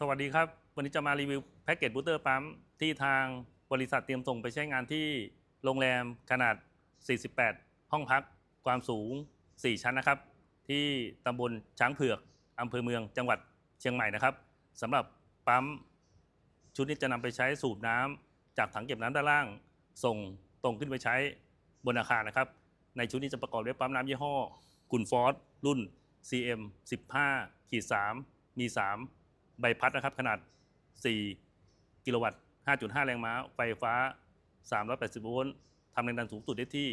สวัสดีครับ วันนี้จะมารีวิวแพ็กเกจบูเตอร์ปั๊มที่ทางบริษัทเตรียมส่งไปใช้งานที่โรงแรมขนาด 48 ห้องพัก ความสูง 4 ชั้นนะครับ ที่ตำบลช้างเผือกอำเภอเมืองจังหวัดเชียงใหม่นะครับสำหรับปั๊มชุดนี้จะนำไปใช้สูบน้ำจากถังเก็บน้ำด้านล่าง ส่งตรงขึ้นไปใช้บนอาคารนะครับ ในชุดนี้จะประกอบด้วยปั๊มน้ำยี่ห้อกุนฟอสรุ่น CM 15ขีด3มี 3 ใบพัดนะครับ ขนาด 4 กิโลวัตต์ 5.5 แรงม้า ไฟฟ้า 380 โวลต์ทำแรงดันสูงสุดได้ที่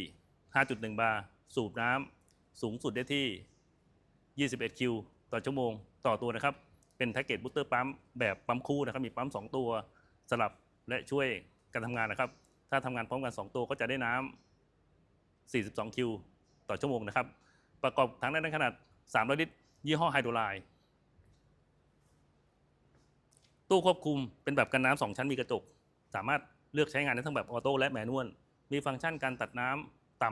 5.1 บาร์ สูบน้ำสูงสุดได้ที่ 21 คิว ต่อชั่วโมง ต่อตัวนะครับ เป็นแพ็กเกจบูสเตอร์ปั๊มแบบปั๊มคู่นะครับ มีปั๊ม 2 ตัวสลับและช่วยการทำงานนะครับ ถ้าทำงานพร้อมกัน 2 ตัวก็จะได้น้ำ 42 คิว ต่อชั่วโมงนะครับ ประกอบถังได้ขนาด300ลิตร ยี่ห้อไฮโดรไลน์ ตู้ควบคุมเป็นแบบกันน้ำสองชั้นมีกระจก สามารถเลือกใช้งานได้ทั้งแบบออโต้และแมนนวลมีฟังก์ชันการตัดน้ำต่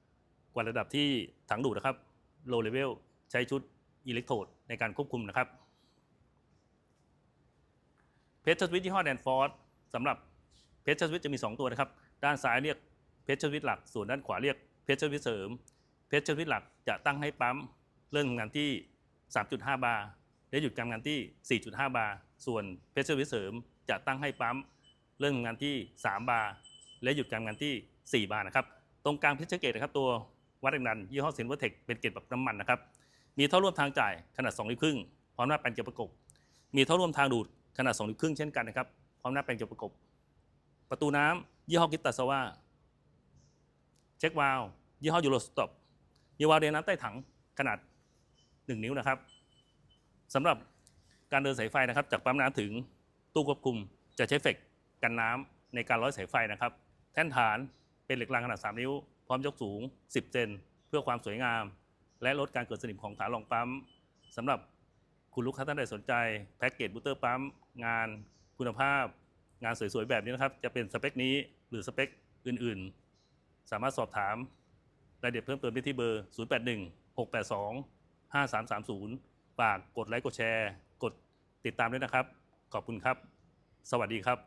ำกว่าระดับที่ถังดูดนะครับ low level ใช้ชุดอิเล็กโทรดในการควบคุมนะครับเพชรสวิตยี่ห้อแดนฟอร์ดสำหรับเพชรสวิตจะมี 2 ตัวนะครับ ด้านซ้ายเรียกเพชรสวิตหลัก ส่วนด้านขวาเรียกเพชรสวิตเสริม เพชรสวิตหลักจะตั้งให้ปั๊มเริ่มทำงานที่ 3.5 บาร์และหยุดการทำงานที่ 4.5 บาร์ ส่วนเพชรวิเสริมจะตั้งให้ปั๊มเริ่มทำงานที่ 3 บาร์และหยุดการงานที่ 4 บาร์นะครับ ตรงกลางเพชรเกตนะครับตัววัดแรงดันยี่ห้อเซนเวอร์เทคเป็นเกตแบบน้ำมันนะครับ มีท่อร่วมทางจ่ายขนาด2ลิตรครึ่งพร้อมหน้าแปลนเกี่ยวประกบ มีท่อร่วมทางดูดขนาด2ลิตรครึ่งเช่นกันนะครับพร้อมหน้าแปลนเกี่ยวประกบ ประตูน้ำยี่ห้อกิตตาซาวาเช็ควาลยี่ห้อยูโรสต็อปยี่วาล์วเดนน้ำใต้ถังขนาด 1 นิ้วนะครับสำหรับ การเดินสายไฟนะครับ จากปั๊มน้ำถึงตู้ควบคุมจะใช้เฟกกันน้ำในการร้อยสายไฟนะครับ แท่นฐานเป็นเหล็กรางขนาด 3 นิ้ว พร้อมยกสูง 10 เซนเพื่อความสวยงาม และลดการเกิดสนิมของฐานรองปั๊มสำหรับคุณลูกค้าท่านใดสนใจแพ็กเกจบูเตอร์ปั๊มงานคุณภาพ งานสวยๆแบบนี้นะครับ จะเป็นสเปคนี้หรือสเปคอื่นๆ สามารถสอบถามรายละเอียดเพิ่มเติมได้ที่เบอร์ 081 682 5330 ฝากกดไลค์กดแชร์ ติดตามด้วยนะครับ ขอบคุณครับ สวัสดีครับ